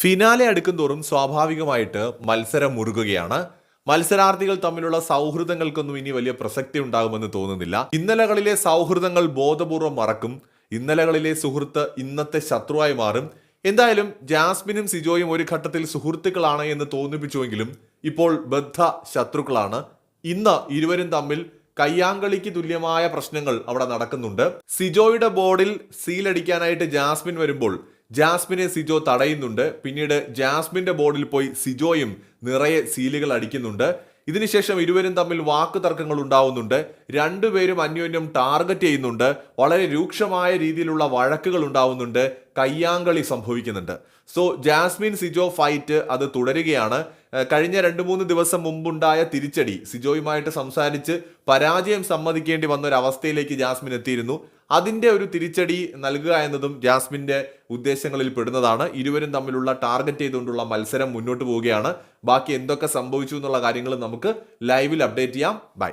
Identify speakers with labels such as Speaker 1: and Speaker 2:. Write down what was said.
Speaker 1: Finale അടുക്കുംതോറും സ്വാഭാവികമായിട്ട് മത്സരം മുറുകുകയാണ്. മത്സരാർത്ഥികൾ തമ്മിലുള്ള സൗഹൃദങ്ങൾക്കൊന്നും ഇനി വലിയ പ്രസക്തി ഉണ്ടാകുമെന്ന് തോന്നുന്നില്ല. ഇന്നലകളിലെ സൗഹൃദങ്ങൾ ബോധപൂർവം മറക്കും. ഇന്നലകളിലെ സുഹൃത്ത് ഇന്നത്തെ ശത്രുവായി മാറും. എന്തായാലും ജാസ്മിനും സിജോയും ഒരു ഘട്ടത്തിൽ സുഹൃത്തുക്കളാണ് എന്ന് തോന്നിപ്പിച്ചുവെങ്കിലും ഇപ്പോൾ ബദ്ധ ശത്രുക്കളാണ്. ഇന്ന് ഇരുവരും തമ്മിൽ കയ്യാങ്കളിക്ക് തുല്യമായ പ്രശ്നങ്ങൾ അവിടെ നടക്കുന്നുണ്ട്. സിജോയുടെ ബോർഡിൽ സീലടിക്കാനായിട്ട് ജാസ്മിൻ വരുമ്പോൾ ജാസ്മിനെ സിജോ തടയുന്നുണ്ട്. പിന്നീട് ജാസ്മിന്റെ ബോർഡിൽ പോയി സിജോയും നിറയെ സീലുകൾ അടിക്കുന്നുണ്ട്. ഇതിനുശേഷം ഇരുവരും തമ്മിൽ വാക്ക് തർക്കങ്ങൾ ഉണ്ടാവുന്നുണ്ട്. രണ്ടുപേരും അന്യോന്യം ടാർഗറ്റ് ചെയ്യുന്നുണ്ട്. വളരെ രൂക്ഷമായ രീതിയിലുള്ള വഴക്കുകൾ ഉണ്ടാവുന്നുണ്ട്. കയ്യാങ്കളി സംഭവിക്കുന്നുണ്ട്. സോ ജാസ്മിൻ സിജോ ഫൈറ്റ് അത് തുടരുകയാണ്. കഴിഞ്ഞ രണ്ട് മൂന്ന് ദിവസം മുമ്പുണ്ടായ തിരിച്ചടി സിജോയുമായിട്ട് സംസാരിച്ച് പരാജയം സമ്മതിക്കേണ്ടി വന്ന ഒരു അവസ്ഥയിലേക്ക് ജാസ്മിൻ എത്തിയിരുന്നു. അതിന്റെ ഒരു തിരിച്ചടി നൽകുക എന്നതും ജാസ്മിന്റെ ഉദ്ദേശങ്ങളിൽ പെടുന്നതാണ്. ഇരുവരും തമ്മിലുള്ള ടാർഗറ്റ് ചെയ്തുകൊണ്ടുള്ള മത്സരം മുന്നോട്ട് പോവുകയാണ്. ബാക്കി എന്തൊക്കെ സംഭവിച്ചു എന്നുള്ള കാര്യങ്ങൾ നമുക്ക് ലൈവിൽ അപ്ഡേറ്റ് ചെയ്യാം. ബൈ.